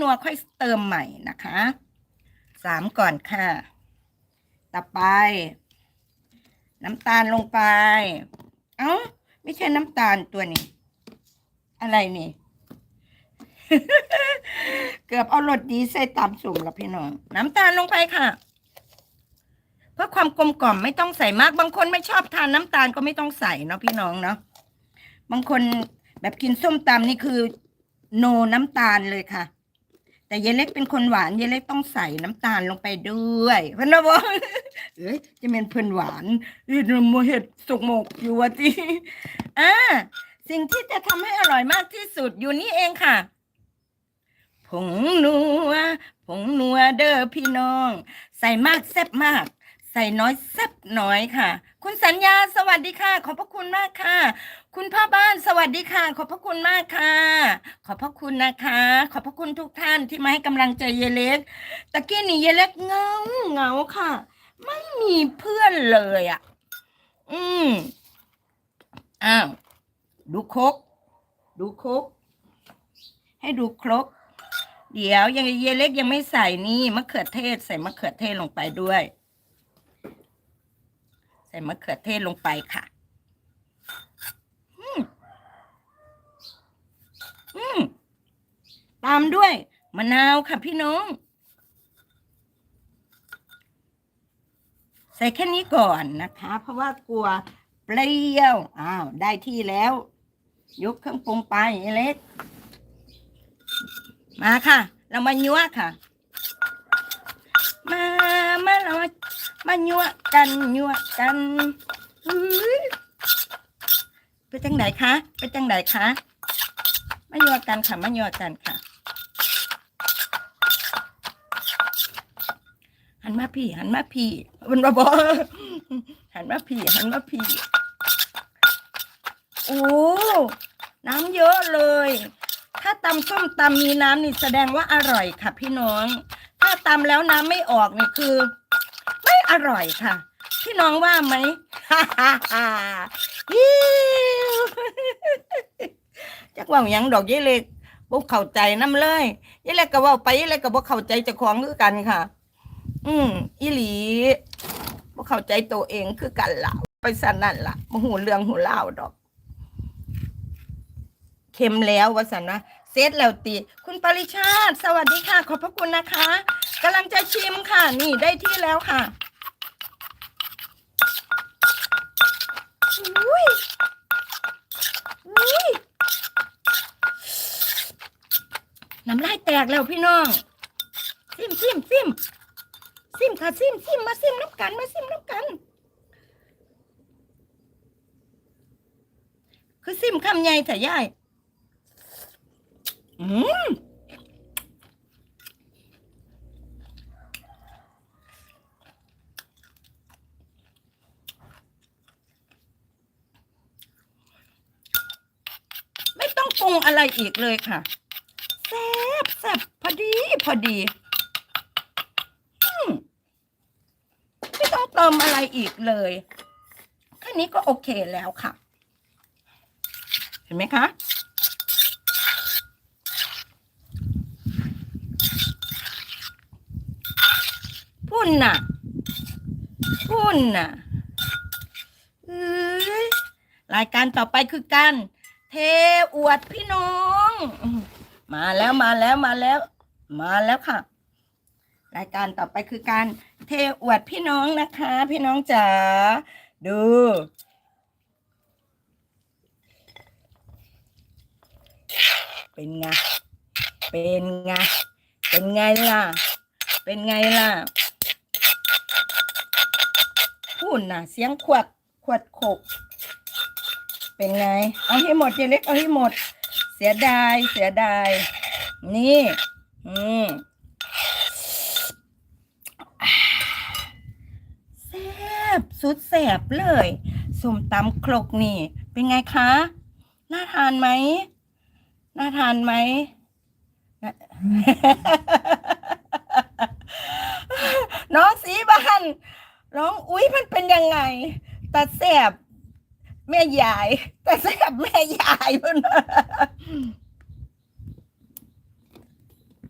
นัวค่อยเติมใหม่นะคะสามก่อนค่ะ ต่อไป น้ำตาลลงไป เอ้า ไม่ใช่น้ำตาลตัวนี้ อะไรนี่ เกือบเอารสดีใส่ตามสุ่มแล้วพี่น้อง น้ำตาลลงไปค่ะ เพื่อความกลมกล่อมไม่ต้องใส่มาก บางคนไม่ชอบทานน้ำตาลก็ไม่ต้องใส่เนาะพี่น้องเนาะ บางคนแบบกินส้มตำนี่คือ โนน้ำตาลเลยค่ะ แต่เยายเล็กเป็นคนหวานเยายเล็กต้องใส่น้ำตาลลงไปด้วยเพราะนบอกเอ้ยจะเป็นเพื่อนหวานอีนโมเห็ดสุกหมกอยู่วะที่อ่าสิ่งที่จะทำให้อร่อยมากที่สุดอยู่นี่เองค่ะ ผงนัวผงนัวเด้อพี่น้อง ใส่มากแซ่บมาก ใส่น้อยแซ่บน้อยค่ะ คุณสัญญาสวัสดีค่ะ ขอบพระคุณมากค่ะ คุณพ่อบ้านสวัสดีค่ะ ขอบพระคุณมากค่ะ ขอบพระคุณนะคะ ขอบพระคุณทุกท่านที่มาให้กำลังใจเยเล็กตะกี้นี่เยเล็กเงาเงาค่ะ ไม่มีเพื่อนเลยอะ อืมอ้าวดูครกดูครกให้ดูครกเดี๋ยวยังเยเล็กยังไม่ใส่นี่มะเขือเทศใส่มะเขือเทศลงไปด้วย ส่มะเขือเทศลงไปค่ะอืมอืมตามด้วยมะนาวค่ะพี่น้อง ใส่แค่นี้ก่อนนะคะ เพราะว่ากลัวเปรี้ยว อ้าว ได้ที่แล้ว ยกเครื่องปรุงไปเล็ก มาค่ะ เรามายั่วค่ะ มา มาเรามา มายั่วกันยั่วกันไปจังไหนคะไปจังไหนคะมายั่วกันค่ะมายั่วกันค่ะ หันมาพี่ หันมาพี่มันมาบอกหันมาพี่ หันมาพี่โอ้น้ำเยอะเลย ถ้าตำส้มตำมีน้ำนี่แสดงว่าอร่อยค่ะพี่น้อง ถ้าตำแล้วน้ำไม่ออกนี่คือ อร่อยค่ะ พี่น้องว่าไหมฮ่าฮ่าฮ่าจักว่าหยังดอกยี่เล็กบ่เข้าใจน้ำเลยยี่เล็กก็ว่าไปยี่เล็กก็บ่เข้าใจเจ้าของคือกันค่ะ อืมอีหลีบ่เข้าใจตัวเองคือกันล่ะ ไปสั่นนั่นล่ะบ่หูเรื่องหูเล่าดอก เค็มแล้ววสันนะเซตแล้วตีคุณปริชาติ สวัสดีค่ะ ขอบพระคุณนะคะกำลังจะชิมค่ะ นี่ได้ที่แล้วค่ะ น้ำลายแตกแล้วพี่น้องซิมซิมซิมซิมค่ะซิมซิมมาซิมน้ำกันมาซิมน้ำกัน คือซิมคำใหญ่แต่ย่ายอืมไม่ต้องปรุงอะไรอีกเลยค่ะ บแซ่บพอดีพอดีอไม่ต้องเติมอะไรอีกเลยแค่นี้ก็โอเคแล้วค่ะ เห็นไหมคะพุ่นน่ะพุ่นน่ะเอ้ยรายการต่อไปคือการเทอวดพี่น้อง มาแล้วมาแล้วมาแล้ว มาแล้วค่ะ รายการต่อไปคือการเทอวดพี่น้องนะคะ พี่น้องจ๋าดู เป็นไงเป็นไงเป็นไงล่ะ เป็นไงล่ะพูดน่ะเสียงขวดขวดขกเป็นไง เอาให้หมดเจเล็กเอาให้หมด เสียดายเสียดาย นี่อืมแซ่บสุดแซ่บเลยส้มตำครกนี่ เป็นไงคะ น่าทานไหม น่าทานไหม น้องสีบ้านน้องอุ้ยมันเป็นยังไงตาแสบ แม่ยาย แต่แซ่บแม่ยายเพิ่นว่า